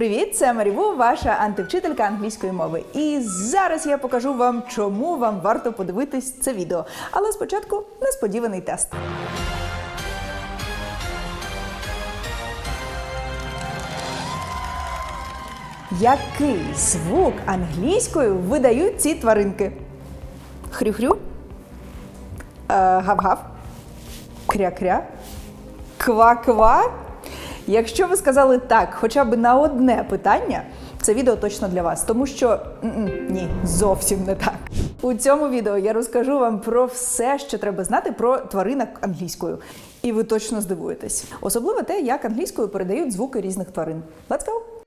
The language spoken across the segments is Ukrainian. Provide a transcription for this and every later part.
Привіт, це Маріву, ваша антивчителька англійської мови. І зараз я покажу вам, чому вам варто подивитись це відео. Але спочатку несподіваний тест. Який звук англійською видають ці тваринки? Хрю-хрю? Е, Гав-гав? Кря-кря? Ква-ква? Якщо ви сказали так хоча б на одне питання, це відео точно для вас, тому що ні, зовсім не так. У цьому відео я розкажу вам про все, що треба знати про тваринок англійською. І ви точно здивуєтесь. Особливо те, як англійською передають звуки різних тварин. Let's go!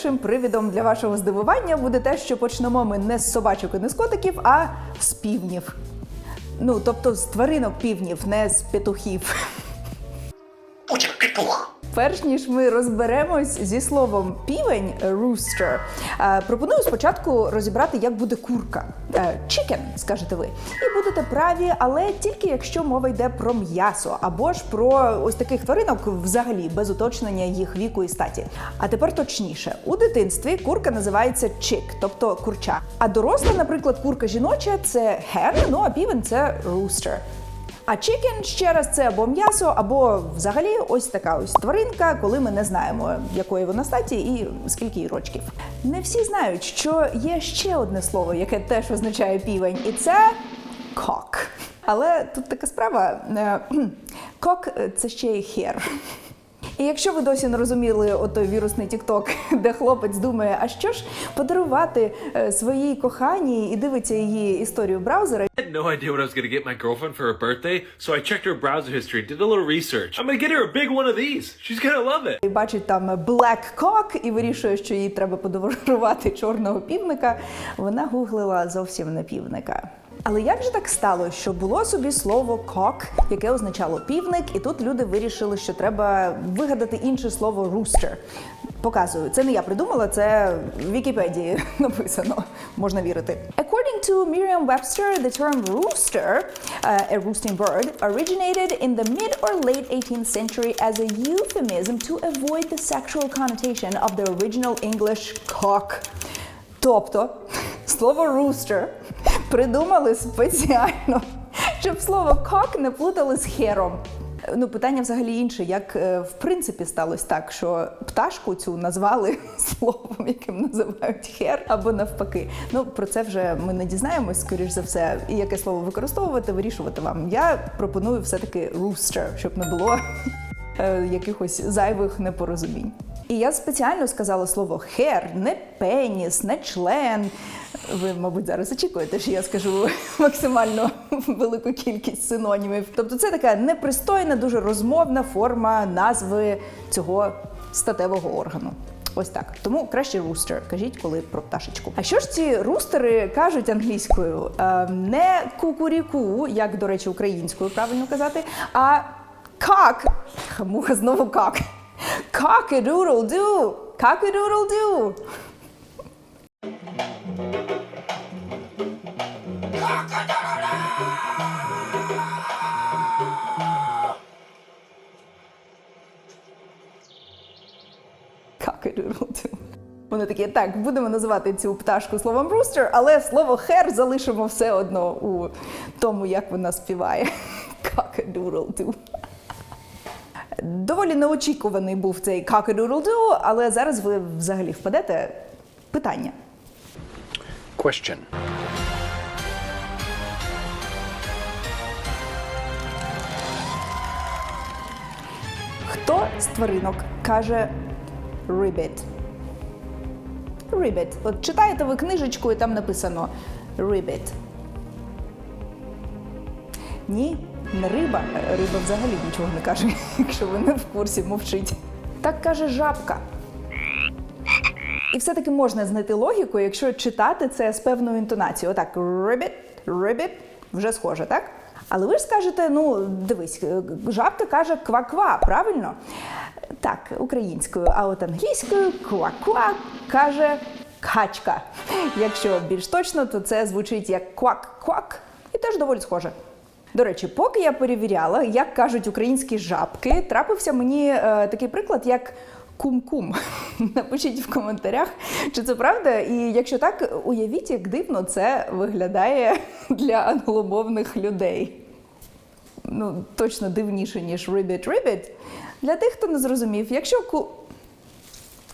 Першим привідом для вашого здивування буде те, що почнемо ми не з собачок і не з котиків, а з півнів. Ну, тобто з тваринок півнів, не з петухів. Путін петух. Перш ніж ми розберемось зі словом півень rooster, е, пропоную спочатку розібрати, як буде курка. Е, Chicken, скажете ви. І будете праві, але тільки якщо мова йде про м'ясо або ж про ось таких тваринок взагалі без уточнення їх віку і статі. А тепер точніше, у дитинстві курка називається chick, тобто курча. А доросла, наприклад, курка жіноча це hen, ну а півень це rooster. А чікен ще раз це або м'ясо, або взагалі ось така ось тваринка, коли ми не знаємо, якої вона статі і скільки їй рочків. Не всі знають, що є ще одне слово, яке теж означає півень, і це кок. Але тут така справа: е, кок це ще й хер. І якщо ви досі не розуміли отой вірусний тікток, де хлопець думає, а що ж подарувати е, своїй коханій і дивиться її історію браузера, I had no idea what I was going to get my girlfriend for her birthday, so I checked her browser history, did a little research. I'm going to get her a big one of these. She's going to love it. і бачить там Black Cock і вирішує, що їй треба подарувати чорного півника, вона гуглила зовсім не півника. Але як же так стало, що було собі слово кок, яке означало півник, і тут люди вирішили, що треба вигадати інше слово rooster. Показую, це не я придумала, це в Вікіпедії написано. Можна вірити. According to Merriam-Webster, the term rooster, uh, a roosting bird, originated in the mid or late 18th century as a euphemism to avoid the sexual connotation of the original English cock. Тобто слово rooster придумали спеціально, щоб слово cock не плутали з хером. Ну, питання взагалі інше, як е, в принципі сталося так, що пташку цю назвали словом, яким називають хер, або навпаки. Ну про це вже ми не дізнаємось, скоріш за все, і яке слово використовувати, вирішувати вам. Я пропоную все-таки rooster, щоб не було е, якихось зайвих непорозумінь. І я спеціально сказала слово хер, не пеніс, не член. Ви, мабуть, зараз очікуєте, що я скажу максимально велику кількість синонімів. Тобто, це така непристойна, дуже розмовна форма назви цього статевого органу. Ось так. Тому краще рустер. Кажіть, коли про пташечку. А що ж ці рустери кажуть англійською? Е, не кукуріку, як, до речі, українською правильно казати, а как. Муха знову как. Cock-a-doodle-doo. Cock-a-doodle-doo. Cock-a-doodle-doo. Вони такі, так, будемо називати цю пташку словом рустер, але слово хер залишимо все одно у тому, як вона співає. Cock-a-doodle-doo. Доволі неочікуваний був цей cock-a-doodle-doo, але зараз ви взагалі впадете. Питання. Question. Хто з тваринок каже ribbit? Ribbit. От читаєте ви книжечку і там написано ribbit. Ні, не риба. Риба взагалі нічого не каже, якщо ви не в курсі мовчить. Так каже жабка. І все-таки можна знайти логіку, якщо читати це з певною інтонацією. Отак, ribbit, ribbit, вже схоже, так? Але ви ж скажете, ну дивись, е, жабка каже ква-ква, правильно? Так, українською, а от англійською ква-ква каже качка. Якщо більш точно, то це звучить як квак-квак і теж доволі схоже. До речі, поки я перевіряла, як кажуть українські жабки, трапився мені е, такий приклад, як кум-кум. Напишіть в коментарях, чи це правда. І якщо так, уявіть, як дивно це виглядає для англомовних людей. Ну, точно дивніше, ніж ribbit-ribbit. Для тих, хто не зрозумів, якщо ку...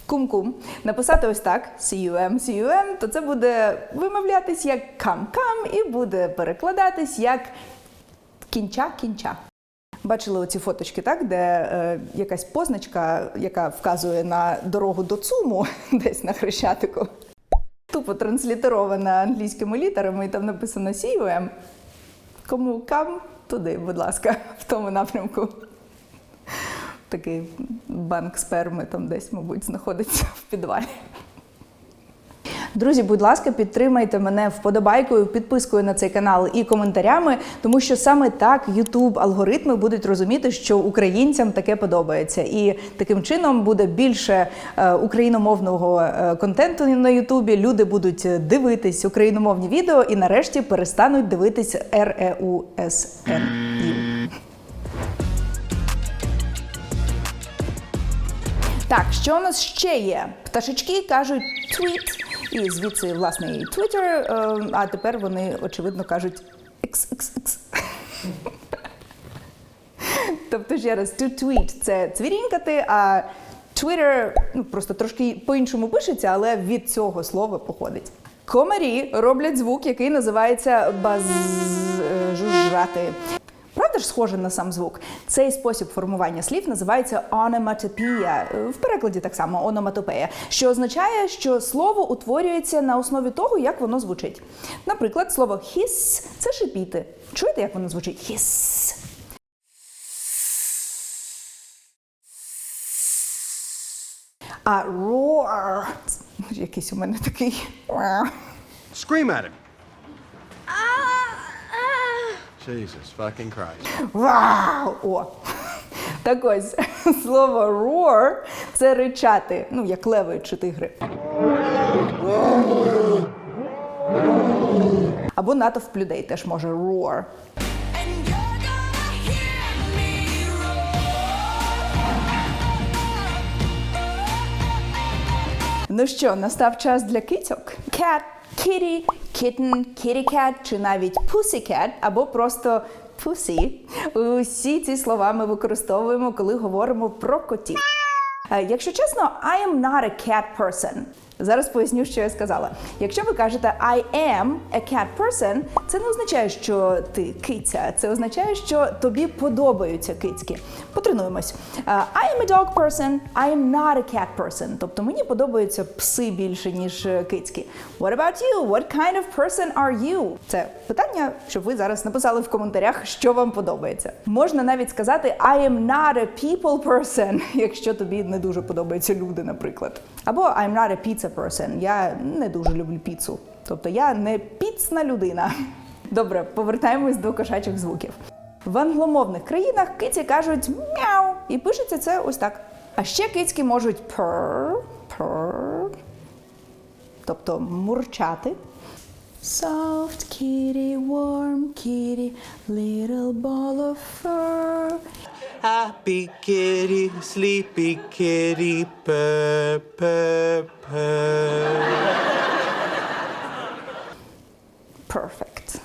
кум-кум написати ось так cum, cum, то це буде вимовлятись як кам-кам і буде перекладатись як кінча-кінча. Бачили оці фоточки, так, де е, якась позначка, яка вказує на дорогу до ЦУМу, десь на хрещатику. Тупо транслітерована англійськими літерами, і там написано CUM. Кому кам, туди, будь ласка, в тому напрямку. Такий банк сперми там десь, мабуть, знаходиться в підвалі. Друзі, будь ласка, підтримайте мене вподобайкою, підпискою на цей канал і коментарями, тому що саме так YouTube алгоритми будуть розуміти, що українцям таке подобається, і таким чином буде більше е, україномовного е, контенту на Ютубі. Люди будуть дивитись україномовні відео і нарешті перестануть дивитись РЕУСНІ. Так, що у нас ще є? Пташечки кажуть твіт, і звідси власне і Twitter, е, а тепер вони очевидно кажуть XXX. Тобто ще раз, to tweet – це цвірінькати, а Twitter ну, просто трошки по-іншому пишеться, але від цього слова походить. Комарі роблять звук, який називається базжужжати. Правда ж схоже на сам звук? Цей спосіб формування слів називається ономатопія. В перекладі так само ономатопея, що означає, що слово утворюється на основі того, як воно звучить. Наприклад, слово хіс це шипіти. Чуєте, як воно звучить? Хіс. А roar – якийсь у мене такий. Scream at him. Jesus fucking Christ. Вау! О! Так ось, слово roar – це ричати, ну, як леви чи тигри. Або натовп людей теж може roar. Ну що, настав час для кицьок? Cat, kitty, kitten, kitty cat чи навіть pussycat або просто pussy. Усі ці слова ми використовуємо, коли говоримо про котів. Е, Якщо чесно, I am not a cat person. Зараз поясню, що я сказала. Якщо ви кажете I am a cat person, це не означає, що ти киця. Це означає, що тобі подобаються кицьки. Потренуємось. Е, I am a dog person, I am not a cat person. Тобто мені подобаються пси більше, ніж е, кицьки. What about you? What kind of person are you? Це питання, щоб ви зараз написали в коментарях, що вам подобається. Можна навіть сказати I am not a people person, якщо тобі не дуже подобаються люди, наприклад. Або I'm not a pizza person. Я не дуже люблю піцу. Тобто я не піцна людина. Добре, повертаємось до кошачих звуків. В англомовних країнах киці кажуть мяу, і пишеться це ось так. А ще кицьки можуть purr, purr, тобто мурчати. Soft kitty, warm kitty, little ball of fur. Happy kitty, sleepy kitty, purr, purr, purr. Perfect.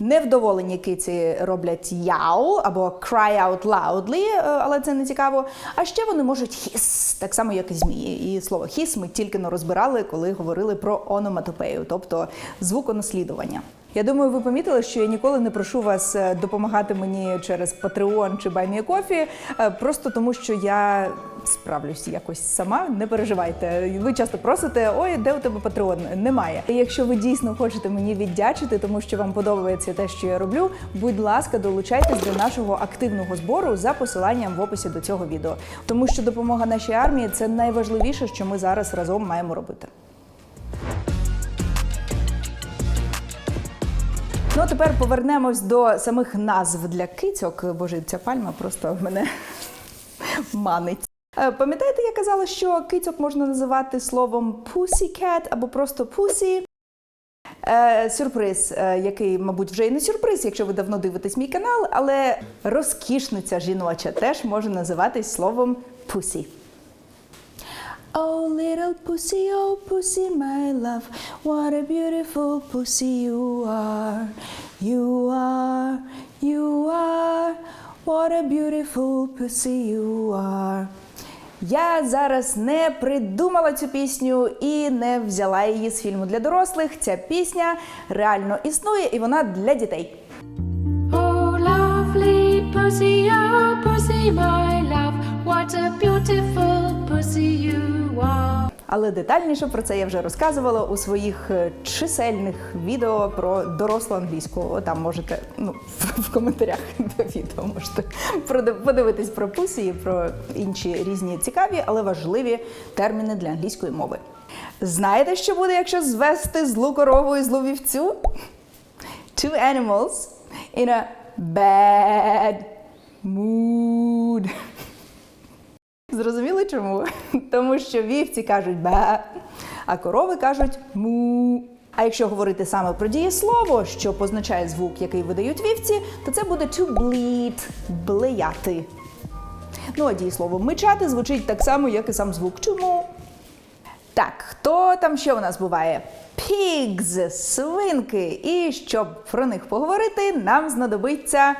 Невдоволені киці роблять яу або cry out loudly, е, але це не цікаво. А ще вони можуть хіс, так само як і змії. І слово хіс ми тільки но розбирали, коли говорили про ономатопею, тобто звуконаслідування. Я думаю, ви помітили, що я ніколи не прошу вас е, допомагати мені через Patreon чи BuyMeACoffee, е, просто тому що я справлюсь якось сама. Не переживайте. Ви часто просите, ой, де у тебе патрон? Немає. І якщо ви дійсно хочете мені віддячити, тому що вам подобається те, що я роблю, будь ласка, долучайтесь до нашого активного збору за посиланням в описі до цього відео. Тому що допомога нашій армії це найважливіше, що ми зараз разом маємо робити. Ну, а тепер повернемось до самих назв для кицьок. Боже, ця пальма просто мене манить. Е, Пам'ятаєте, я казала, що кицьок можна називати словом pussycat або просто pussy? Е, сюрприз, е, який, мабуть, вже і не сюрприз, якщо ви давно дивитесь мій канал, але розкішниця жіноча теж може називатись словом pussy. Oh, little pussy, oh, pussy, my love, what a beautiful pussy you are. You are, you are, what a beautiful pussy you are. Я зараз не придумала цю пісню і не взяла її з фільму для дорослих. Ця пісня реально існує і вона для дітей. Oh, lovely pussy, oh, pussy, my love, what a beautiful pussy you. Але детальніше про це я вже розказувала у своїх е, чисельних відео про дорослу англійську. Там можете ну, в коментарях до відео можете подивитись про пусі і про інші різні цікаві, але важливі терміни для англійської мови. Знаєте, що буде, якщо звести злу корову і злу вівцю? Two animals in a bad mood. Зрозуміли чому? Тому що вівці кажуть бе, а корови кажуть му. А якщо говорити саме про дієслово, що позначає звук, який видають вівці, то це буде to bleat – блеяти. Ну а дієслово мичати звучить так само, як і сам звук. Чому? Так, хто там ще у нас буває? Pigs – свинки. І щоб про них поговорити, нам знадобиться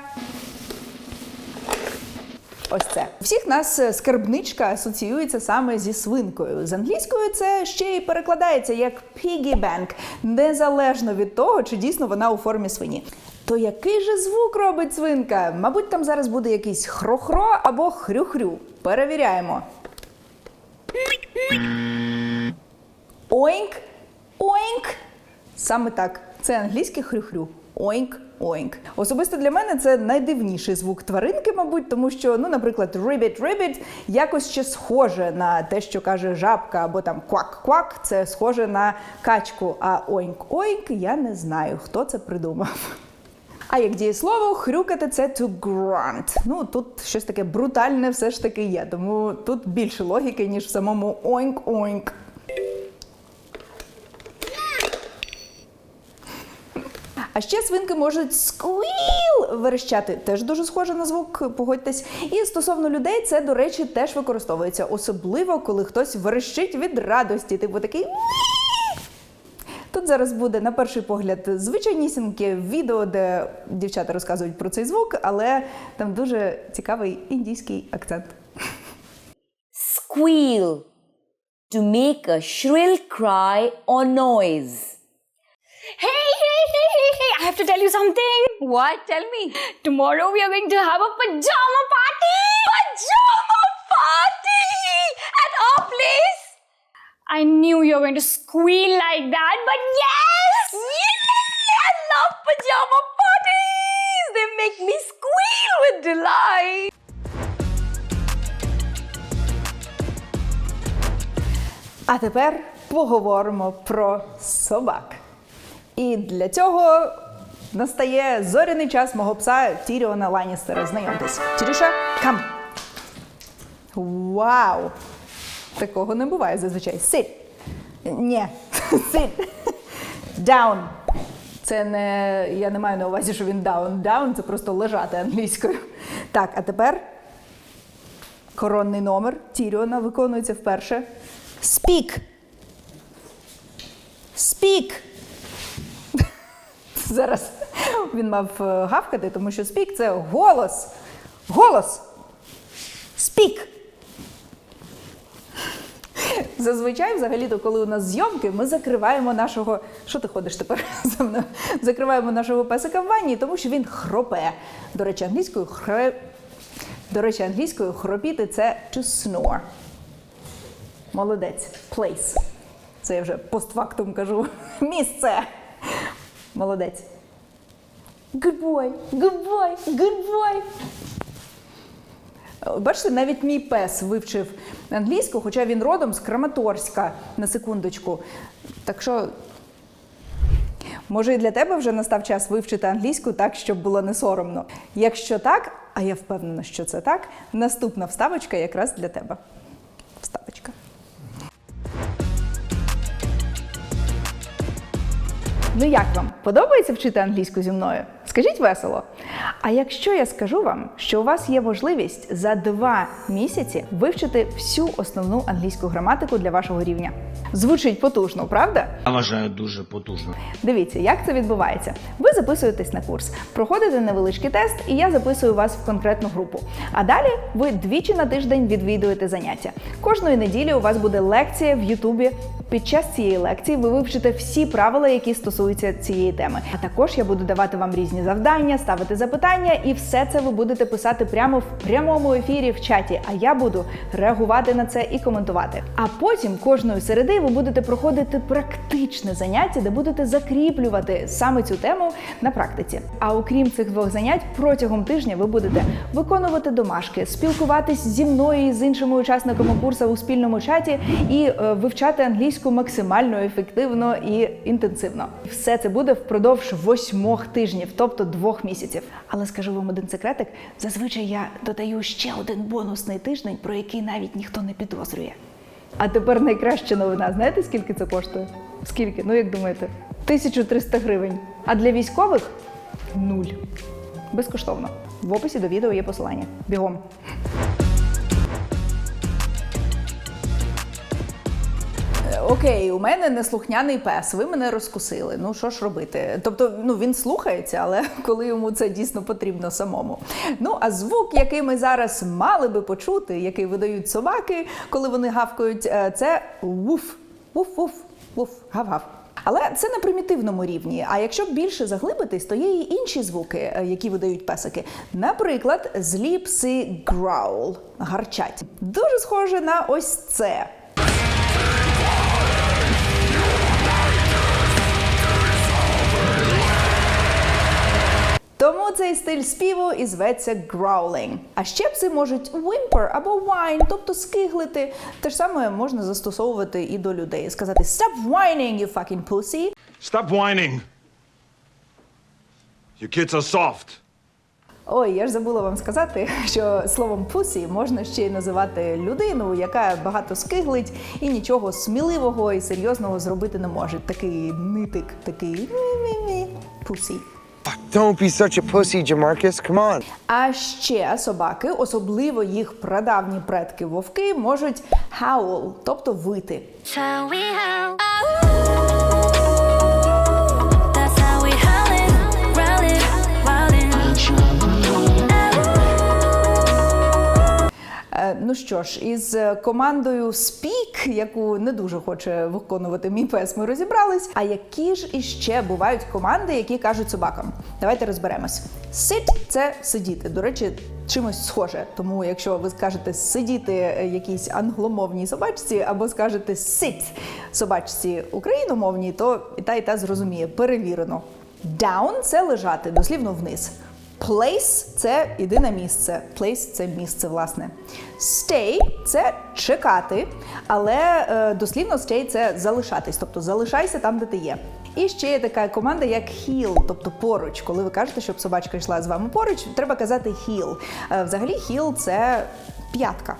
Ось це. У всіх нас е, скарбничка асоціюється саме зі свинкою. З англійською це ще й перекладається як piggy bank, незалежно від того, чи дійсно вона у формі свині. То який же звук робить свинка? Мабуть, там зараз буде якийсь хро-хро або хрю-хрю. Перевіряємо. Оінк, оінк. Саме так. Це англійське хрю-хрю. Оінк, оінк. Особисто для мене це найдивніший звук тваринки, мабуть, тому що, ну, наприклад, ribbit, ribbit якось ще схоже на те, що каже жабка, або там квак-квак, це схоже на качку. А оінк-оінк я не знаю, хто це придумав. А як дієслово, хрюкати це to grunt. Ну тут щось таке брутальне все ж таки є, тому тут більше логіки, ніж в самому оінк-оінк. А ще свинки можуть сквіл верещати. Теж дуже схоже на звук, погодьтесь. І стосовно людей, це, до речі, теж використовується, особливо коли хтось верещить від радості, типу такий. Тут зараз буде на перший погляд звичайнісіньке відео, де дівчата розказують про цей звук, але там дуже цікавий індійський акцент. squeal to make a shrill cry or noise. Hey, hey, hey, have to tell you something. What? Tell me. Tomorrow we are going to have a pajama party. Pajama party at our place. I knew you were going to squeal like that, but yes! Yay! I love pajama parties. They make me squeal with delight. А тепер поговоримо про собак. І для цього настає зоряний час мого пса Тіріона Ланністера. Знайомтесь. Тірюша, кам. Вау! Такого не буває зазвичай. Sit. Ні. Sit. Down. Це не. Я не маю на увазі, що він down. Down це просто лежати англійською. Так, а тепер коронний номер Тіріона виконується вперше. Speak. Speak. Зараз він мав е, гавкати, тому що speak – це голос. Голос. Speak. Зазвичай, взагалі-то, коли у нас зйомки, ми закриваємо нашого. Що ти ходиш тепер за мною? Закриваємо нашого песика в ванні, тому що він хропе. До речі, англійською хре. До речі, англійською хропіти це to snore. Молодець. Place. Це я вже постфактум кажу. Місце. Молодець. Good boy, good boy, good boy. Бачите, навіть мій пес вивчив англійську, хоча він родом з Краматорська на секундочку. Так що, може, і для тебе вже настав час вивчити англійську так, щоб було не соромно. Якщо так, а я впевнена, що це так, наступна вставочка якраз для тебе. Вставочка. Ну як вам? Подобається вчити англійську зі мною? Скажіть весело. А якщо я скажу вам, що у вас є можливість за два місяці вивчити всю основну англійську граматику для вашого рівня? Звучить потужно, правда? Я вважаю дуже потужно. Дивіться, як це відбувається. Ви записуєтесь на курс, проходите невеличкий тест, і я записую вас в конкретну групу. А далі ви двічі на тиждень відвідуєте заняття. Кожної неділі у вас буде лекція в Ютубі. Під час цієї лекції ви вивчите всі правила, які стосуються цієї теми. А також я буду давати вам різні завдання, ставити запитання, і все це ви будете писати прямо в прямому ефірі в чаті. А я буду реагувати на це і коментувати. А потім кожної середи ви будете проходити практичне заняття, де будете закріплювати саме цю тему на практиці. А окрім цих двох занять, протягом тижня ви будете виконувати домашки, спілкуватись зі мною і з іншими учасниками курсу у спільному чаті і е, вивчати англійську максимально ефективно і інтенсивно. Все це буде впродовж восьмох тижнів, тобто двох місяців. Але скажу вам один секретик: зазвичай я додаю ще один бонусний тиждень, про який навіть ніхто не підозрює. А тепер найкраща новина. Знаєте, скільки це коштує? Скільки? Ну як думаєте? 1300 гривень. А для військових нуль. Безкоштовно. В описі до відео є посилання. Бігом. Окей, у мене неслухняний пес. Ви мене розкусили. Ну що ж робити? Тобто, ну він слухається, але коли йому це дійсно потрібно самому. Ну а звук, який ми зараз мали би почути, який видають собаки, коли вони гавкають, е, це вуф, вуф-вуф, вуф, гав-гав. Але це на примітивному рівні. А якщо більше заглибитись, то є і інші звуки, е, які видають песики. Наприклад, злі пси growl, гарчать. Дуже схоже на ось це. Тому цей стиль співу і зветься growling. А ще пси можуть whimper або whine, тобто скиглити. Те ж саме можна застосовувати і до людей. Сказати Stop whining, you fucking pussy. Stop whining. Your kids are soft. Ой, я ж забула вам сказати, що словом pussy можна ще й називати людину, яка багато скиглить і нічого сміливого і серйозного зробити не може. Такий нитик, такий мі-мі-мі, pussy. Don't be such a pussy, Jamarcus. Come on. А ще собаки, особливо їх прадавні предки вовки, можуть howl, тобто вити. Shall we howl? Ну що ж, із е, командою Speak, яку не дуже хоче виконувати мій пес, ми розібрались. А які ж іще бувають команди, які кажуть собакам? Давайте розберемось. Sit – це сидіти. До речі, чимось схоже. Тому, якщо ви скажете сидіти е, якійсь англомовній собачці, або скажете sit собачці україномовній, то і та, і та зрозуміє. Перевірено. Down – це лежати, дослівно вниз. Place – це іди на місце. Place – це місце, власне. Stay – це чекати, але е, дослівно stay – це залишатись, тобто залишайся там, де ти є. І ще є така команда, як heel, тобто поруч. Коли ви кажете, щоб собачка йшла з вами поруч, треба казати heel. Е, взагалі, heel – це п'ятка.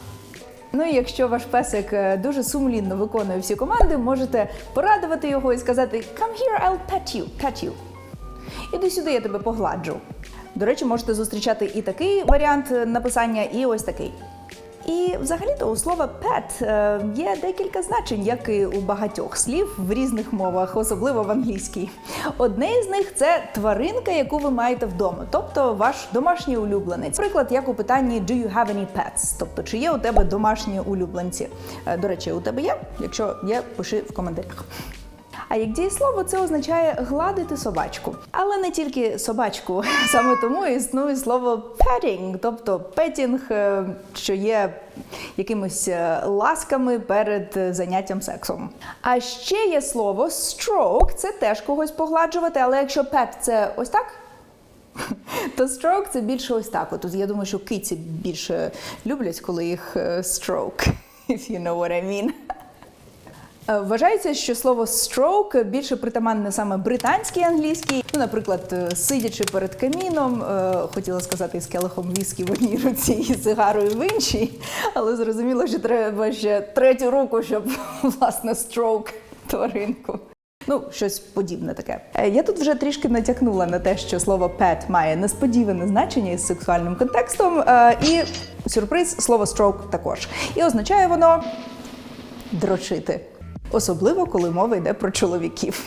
Ну і якщо ваш песик е, дуже сумлінно виконує всі команди, можете порадувати його і сказати Come here, I'll pet you, pet you. Іди сюди, я тебе погладжу. До речі, можете зустрічати і такий варіант написання, і ось такий. І взагалі-то у слова pet е, є декілька значень, як і у багатьох слів в різних мовах, особливо в англійській. Одне із них це тваринка, яку ви маєте вдома, тобто ваш домашній улюбленець. Наприклад, як у питанні Do you have any pets? Тобто, чи є у тебе домашні улюбленці? Е, До речі, у тебе є? Якщо є, пиши в коментарях. А як дієслово, це означає гладити собачку. Але не тільки собачку. Саме тому існує слово petting, тобто петінг, е, що є якимись е, ласками перед е, заняттям сексом. А ще є слово stroke, це теж когось погладжувати, але якщо pet – це ось так. То stroke – це більше ось так. От я думаю, що киці більше люблять, коли їх е, stroke, if you know what I mean. Е, Вважається, що слово stroke більше притаманне саме британській англійській. Ну, наприклад, е, сидячи перед каміном, е, хотіла сказати з келихом віскі в одній руці і сигарою в іншій, але зрозуміло, що треба ще третю руку, щоб власне stroke тваринку. Ну, щось подібне таке. Я тут вже трішки натякнула на те, що слово pet має несподіване значення із сексуальним контекстом. І сюрприз, слово stroke також. І означає воно дрочити. Особливо, коли мова йде про чоловіків.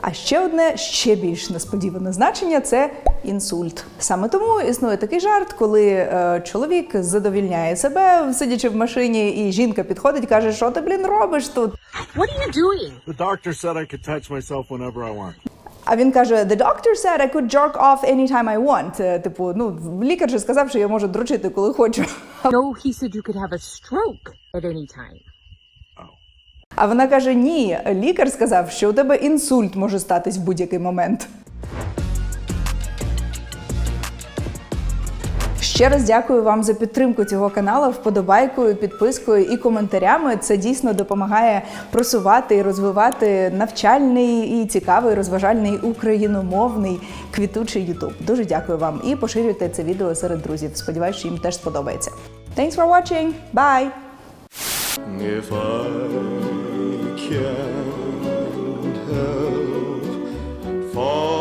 А ще одне ще більш несподіване значення це інсульт. Саме тому існує такий жарт, коли е, чоловік задовільняє себе, сидячи в машині, і жінка підходить, каже, що ти блін робиш тут. The doctor said I could touch myself whenever I want. А він каже: The doctor said I could jerk off anytime I want. Е, Типу, ну лікар же сказав, що я можу дрочити, коли хочу. No, he said you could have a stroke at any time. А вона каже: Ні, лікар сказав, що у тебе інсульт може статись в будь-який момент. Ще раз дякую вам за підтримку цього каналу, вподобайкою, підпискою і коментарями. Це дійсно допомагає просувати і розвивати навчальний і цікавий розважальний україномовний квітучий Ютуб. Дуже дякую вам і поширюйте це відео серед друзів. Сподіваюсь, що їм теж сподобається. Thanks for watching. Bye! can't help falling.